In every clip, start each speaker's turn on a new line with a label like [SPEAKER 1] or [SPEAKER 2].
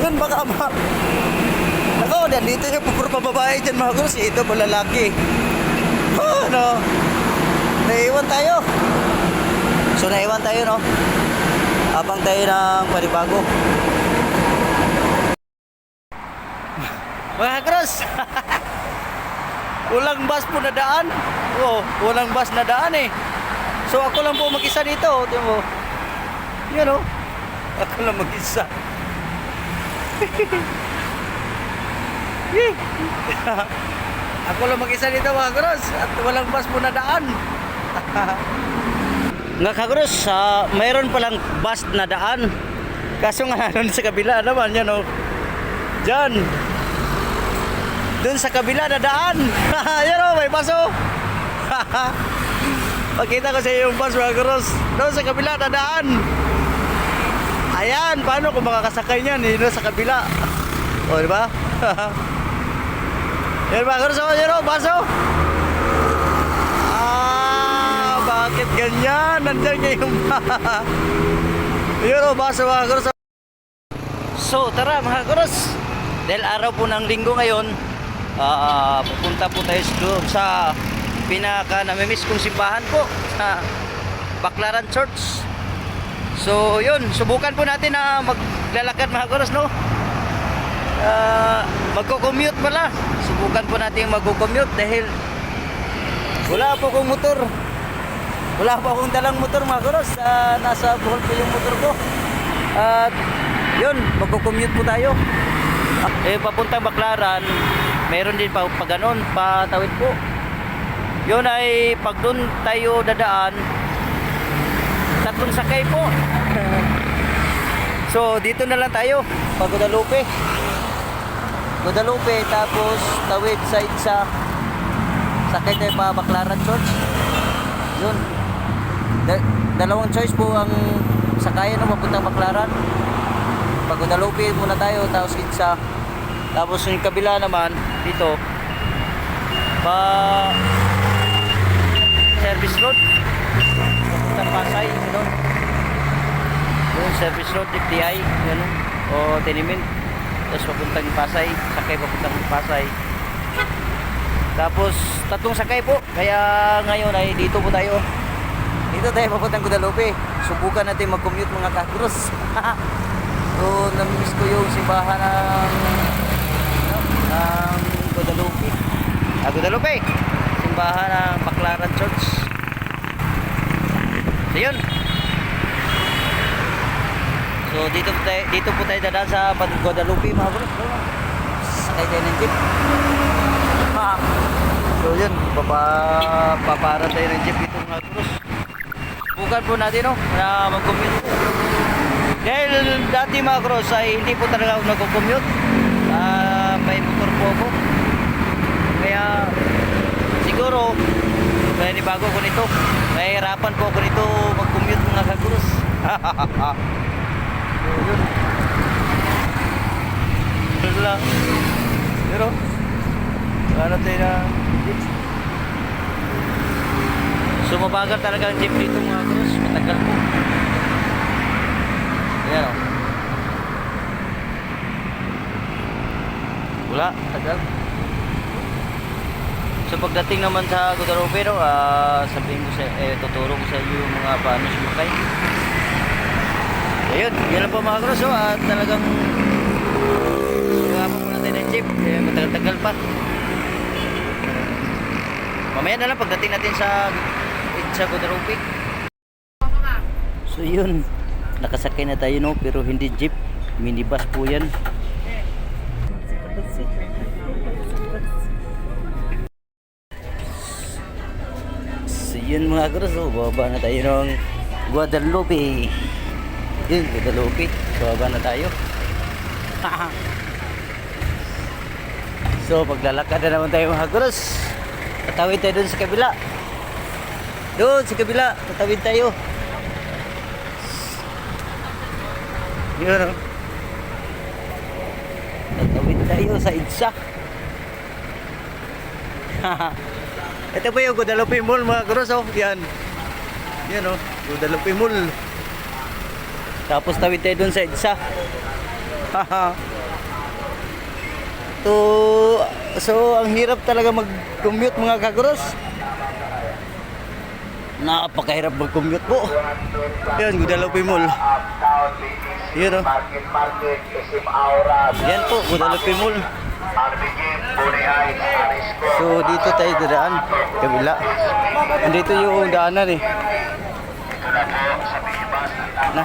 [SPEAKER 1] Yun baka ma... Ako, dito yung pupuro pa babae dyan mga gurus. Ito po lalaki. Oh, ano? Naiwan tayo. So naiwan tayo no. Abang tayo ng panibago. Mga gurus. walang bus po na daan. Oo, walang bus na daan eh. So ako lang po mag-isa dito. Tiyan mo. Yan oh. Ako lang mag-isa. Ako lang mag-isa dito mga gros at walang bus po na daan. nga kagros, uh, mayroon palang bus na daan. Kaso nga doon sa kabila naman yan oh. Diyan. Doon sa kabila na daan. yan oh, may bus oh. Pakita ko sa iyo yung bus mga gros. Doon sa kabila na daan. Ayan, paano kung makakasakay niyan? Eh, doon sa kabila. O, di ba? Yan ba, Kurso? Yan o, baso? Ah, bakit ganyan? Nandyan niya yung... Yan o, baso mga Kurso. So, tara mga Kuros. Dahil araw po ng linggo ngayon, ah, pupunta po tayo sa pinaka namimiss kong simbahan po sa Baclaran Church. So, yun, subukan po natin na maglalakad mga Kuros, no? Ah, magko-commute pala. Subukan po natin magko-commute dahil wala po akong motor. Wala po akong dalang motor mga kuros. Ah, nasa Bohol po yung motor ko. At yun, magko-commute po tayo. Eh, papuntang Baclaran, meron din pa, pa ganun, patawid po. Yun ay pag doon tayo dadaan, tatlong sakay po. so, dito na lang tayo, pag Guadalupe. Tapos tawid sa sakay tayo pa Baclaran Church. Yun. Da- dalawang choice po ang sakayan no papuntang Baclaran. Pag Guadalupe muna tayo tapos Itza tapos yung kabila naman dito. Pa service road Pasay yun yun. Service road FDI yun. O Tinimin tapos papuntang Pasay sakay papuntang Pasay. Tapos tatlong sakay po. Kaya ngayon ay dito po tayo. Dito tayo papuntang Guadalupe. Subukan natin mag-commute mga kakros so namimiss ko yung simbahan ng ng Guadalupe. Ah Guadalupe. Simbahan ng Baclaran Church so yun So dito po tayo, dito po tayo dadaan sa Guadalupe mga bro. Sakay tayo ng jeep. Ah. So yun, papa, papara tayo ng jeep dito mga bro. Bukan po natin no, na mag-commute. Dahil dati mga bro, ay hindi po talaga ako nag-commute. Ah, may motor po ako. Kaya siguro, kaya ni bago ko nito. Nahihirapan po ako nito mag-commute mga kagurus. yun. Wala. Pero, ano tayo na. So, mabagal talaga ang jeep dito mga krus. Matagal po. Ayan o. Wala, tagal. So pagdating naman sa Guadalupe, no, ah, sabihin ko sa, eh, tuturo ko sa iyo yung mga paano sumakay. Ayun, yan lang po mga cross oh, at talagang Sugapan muna tayo ng jeep, eh, matagal-tagal pa. Mamaya na lang pagdating natin sa sa Guadalupe. So yun, nakasakay na tayo no, pero hindi jeep, minibus po yan. So yun mga cross, oh, bababa na tayo ng Guadalupe. Yun, Guadalupe. So, baba na tayo. so, paglalakad na naman tayo mga kuros. Tatawid tayo dun sa kabila. Doon sa kabila, tatawid tayo. Yun, oh. Tatawid tayo sa Idsa. Ito po yung Guadalupe Mall mga kuros, oh. Yan. Yan, oh. Guadalupe Mall. Tapos tawid tayo dun sa EDSA. to, so, ang hirap talaga mag-commute mga kaguros. Napakahirap mag-commute po. Yan, Guadalupe Mall. Yan o.
[SPEAKER 2] Aura,
[SPEAKER 1] Yan po, Guadalupe Mall. So, dito tayo dadaan. Kabila. Andito yung daanan eh.
[SPEAKER 2] Na.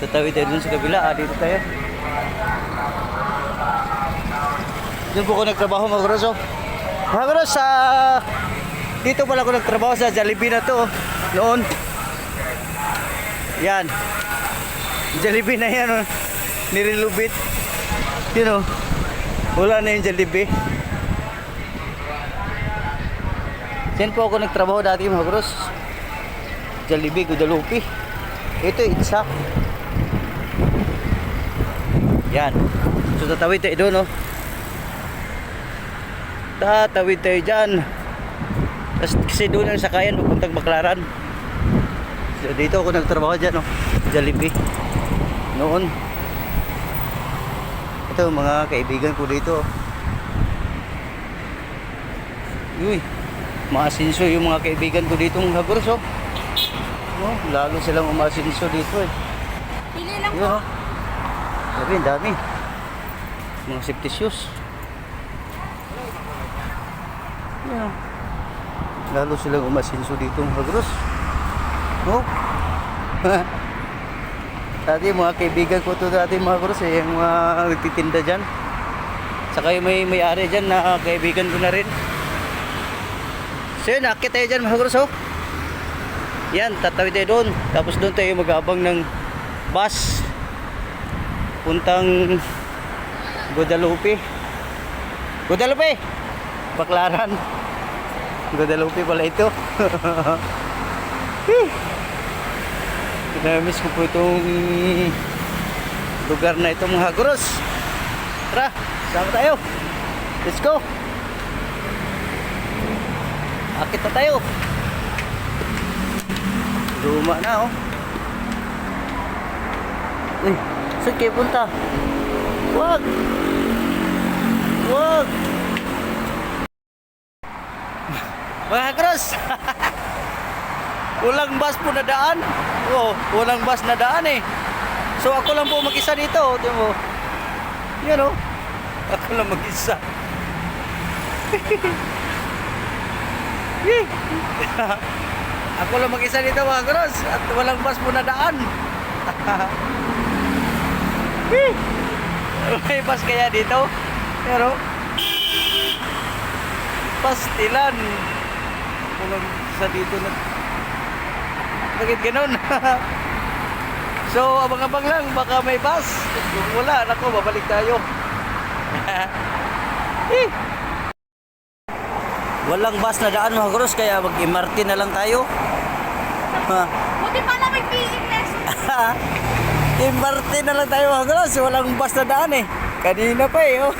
[SPEAKER 1] Tatawid tayo dun sa kabila. Ah, dito tayo. Doon po ako nagtrabaho mga kuros. oh. Mga kuros, sa... dito pala ako nagtrabaho sa Jollibee na to. oh. Noon. Yan. Jollibee na yan. Oh. Nirelubit. Yun oh. Wala na yung Jollibee. Diyan po ako nagtrabaho dati mga kuros. Jollibee, Guadalupe. Ito, itsa. Yan. So, tatawid tayo doon, oh. Tatawid tayo dyan. Tapos, kasi doon ang sakayan, pupuntang Baklaran. So, dito ako nagtrabaho dyan, oh. Jollibee. Noon. Ito, mga kaibigan ko dito. Uy, maasinso yung mga kaibigan ko dito mga guros, oh. Oh, lalo silang umasinso dito eh.
[SPEAKER 3] Pili lang.
[SPEAKER 1] Sabi, ang dami. Mga safety shoes. Oh. Lalo silang umasinso dito mga gros. Oh. dati mga kaibigan ko to dati mga gros eh. Yung mga nagtitinda dyan. Saka yung may may-ari dyan na kaibigan ko na rin. So yun, akit tayo dyan mga gros oh. Yan, tatawid tayo doon. Tapos doon tayo mag-abang ng bus. Puntang Guadalupe. Guadalupe! Baklaran. Guadalupe pala ito. Pinamiss ko po itong lugar na ito mga guros. Tara, sama tayo. Let's go. Akit na tayo. Luma na oh. Uy, saan kayo punta? Wag! Wag! Mga cross! walang bus po na daan. Oo, walang bus na daan eh. So ako lang po mag-isa dito. Tiyan mo. Yan oh. Ako lang mag-isa. Ako lang mag-isa dito mga cross at walang bus po na daan. May bus kaya dito? Pero pastilan. Walang sa dito na. Bakit ganun? so, abang-abang lang. Baka may bus. Kung wala, nako, babalik tayo. eh. Walang bus na daan mga cross kaya mag-MRT na lang tayo. Ha.
[SPEAKER 3] Buti pala may lesson.
[SPEAKER 1] Team Martin na lang tayo mga gulos. Walang bus na daan eh. Kanina pa eh. Oh.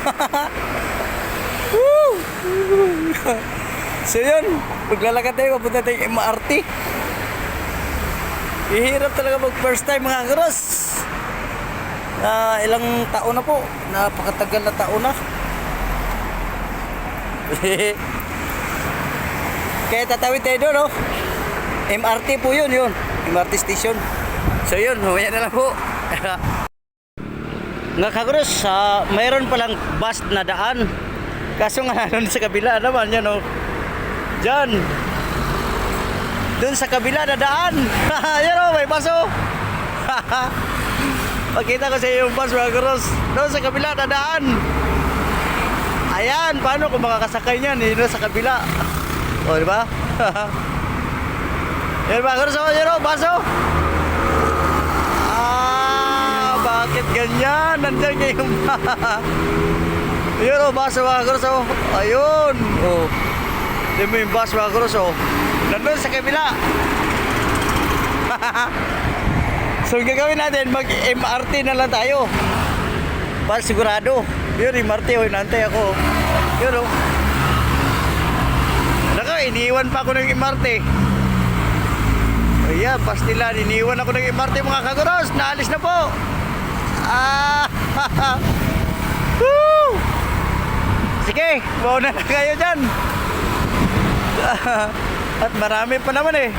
[SPEAKER 1] So yun, maglalakad tayo, papunta tayo MRT. Ihirap talaga mag first time mga gulos. Na ilang taon na po. Napakatagal na taon na. Kaya tatawid tayo doon, oh. MRT po yun, yun. MRT station. So yun, mamaya na lang po. Nga kagros, uh, mayroon palang bus na daan. Kaso nga sa kabila naman, yan o. Diyan. Doon sa kabila na daan. yan o, may bus o. Pakita ko sa iyo yung bus mga kagros. Doon sa kabila na daan. Ayan, paano kung makakasakay niyan? Doon sa kabila. O, di ba? yan mga kagros, o, yan o, bus o. Ah, bakit ganyan? Nandiyan kayo. Ayun oh, bus mga kros oh. Ayun. Oh. Hindi mo yung bus mga kros oh. Nandun sa kabila. so gagawin natin, mag-MRT na lang tayo. Para sigurado. Yun, MRT oh, inantay ako. Yun oh. Naka, iniwan pa ako ng MRT. Ayan, pastilan. Iniwan ako ng MRT mga kaguros. Naalis na po. Ah! Woo! Sige, mauna na kayo dyan. At marami pa naman eh.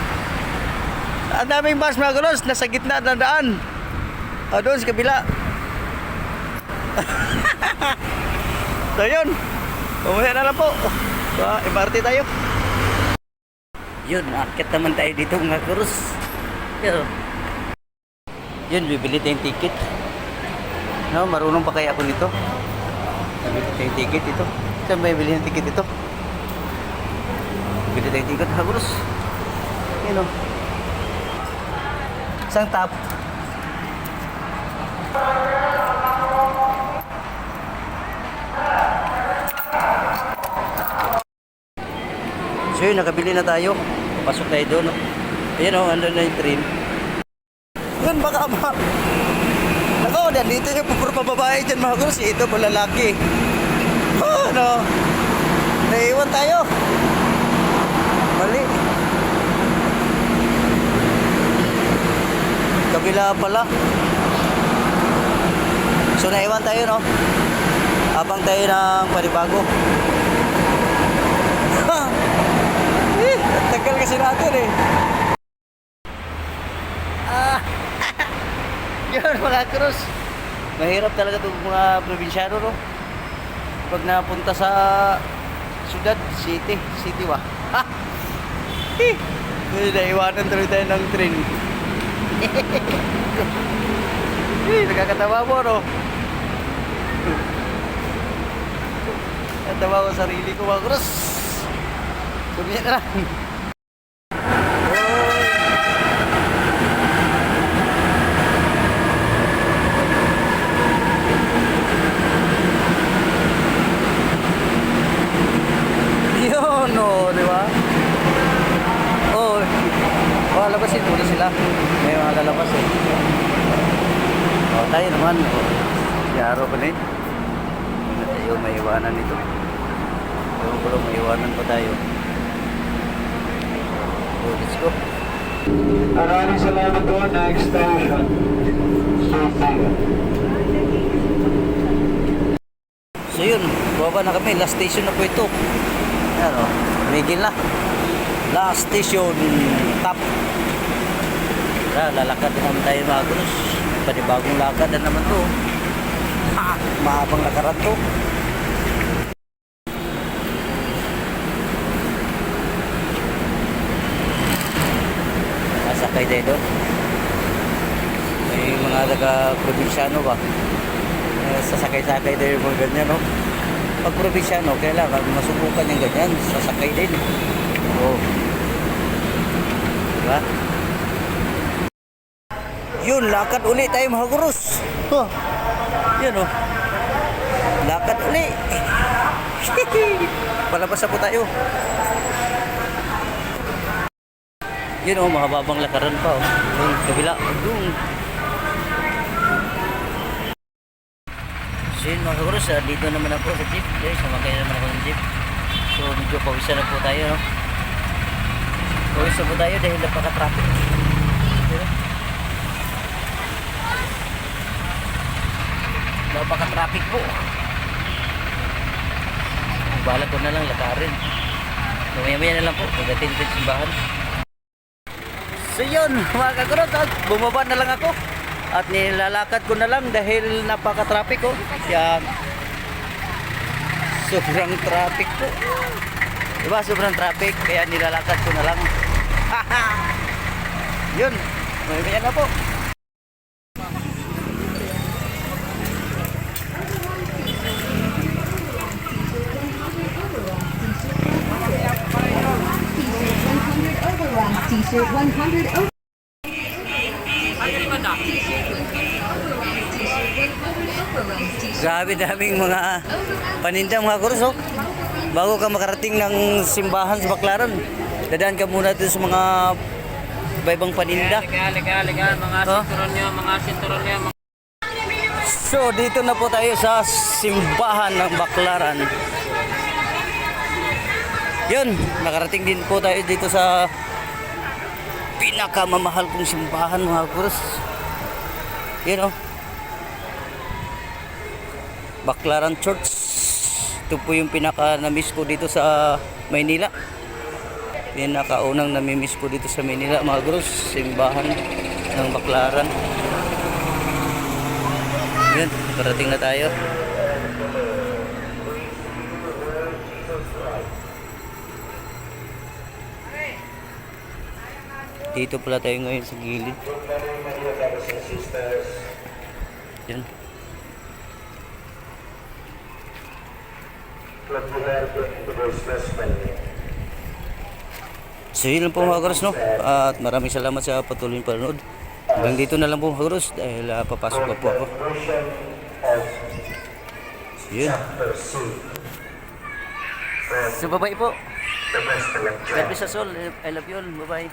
[SPEAKER 1] Ang daming bus mga gulos, nasa gitna ng daan. O doon sa kabila. so yun, umuwi na lang po. So, MRT tayo. Yun, akit naman tayo dito mga gulos. Yun. Yun, bibili tayong ticket. No, marunong pa kaya ako nito? Bibili tayong ticket ito. Saan ba bibili ng ticket ito? Bibili tayong ticket. Hagulos. Yun o. Isang top. So yun, nakabili na tayo. Pasok tayo doon. No? Ayan o, andun na yung train. Yun, baka ma... Nako, nandito yung pupuro pa babae dyan mga gulos. Ito po lalaki. Oh, ano? Naiwan tayo. Mali. Kabila pala. So naiwan tayo no? Abang tayo ng panibago. eh, tagal kasi natin eh. Ah, yun mga krus. Mahirap talaga itong mga probinsyano no? Pag napunta sa syudad, city, city ba? Eh, naiwanan tuloy tayo ng train. Eh, nakakatawa mo, no? Natawa ko sarili ko, mga krus. Sabihin na lang. Yun, no, di ba? Oh, oh, labasin muna sila. May mga lalabas eh. Oh, tayo naman. Oh, na eh. Hindi tayo maiwanan nito. Ewan ko lang, maiwanan pa tayo. Oh, let's go.
[SPEAKER 2] Maraming salamat po. Next station.
[SPEAKER 1] So yun, baba na kami. Last station na po ito. Ayan o, tumigil na. Last station, top. Tara, lalakad na naman tayo mga gulos. Panibagong lakad na naman to. Ha, mahabang lakaran to. Nasakay tayo doon. May mga taga-probinsyano ba? Eh, sasakay-sakay din yung mga ganyan, no? Pag probinsyano, kailangan masubukan yung ganyan, sasakay din. Oo. Diba? Yun, lakad uli tayo mga gurus. Huh. Yun, oh. Lakad uli. Palabas na po tayo. Yun, oh, mahababang lakaran pa, oh. Yung kabila, doon. So yun mga kagurus, ah, dito naman ako sa jeep. Guys, sumakay naman ako ng jeep. So medyo pawisan na po tayo. No? Pawisan po tayo dahil napaka-traffic. Napaka-traffic po. Bala ko na lang lakarin. Mamaya-maya na lang po, pagdating sa simbahan. So yun, mga kagurot, at bumaba na lang ako. At nilalakad ko na lang dahil napaka-traffic ko. Yan. Sobrang traffic po. Diba, sobrang traffic, kaya nilalakad ko na lang. yun, mamaya na po.
[SPEAKER 4] T-shirt 100 over.
[SPEAKER 1] Grabe daming mga paninda mga kurus oh. Bago ka makarating ng simbahan sa Baclaran, dadaan ka muna dito sa mga iba-ibang paninda.
[SPEAKER 5] Liga, mga
[SPEAKER 1] Oh.
[SPEAKER 5] sinturon nyo, mga sinturon nyo, mga
[SPEAKER 1] So, dito na po tayo sa simbahan ng Baclaran. Yun, nakarating din po tayo dito sa pinakamamahal kong simbahan mga kurus. Yun oh. Baclaran Church. Ito po yung pinaka na-miss ko dito sa Maynila. Pinakaunang nami-miss ko dito sa Maynila mga gros. Simbahan ng Baclaran. Yun, parating na tayo. Dito pala tayo ngayon sa gilid. Yan. So yun lang po mga karos no. At maraming salamat sa patuloy na panonood. Hanggang dito na lang po mga karos dahil ah, papasok pa po ako. So yun. So bye-bye po. God bless us all. I love you all. Bye-bye.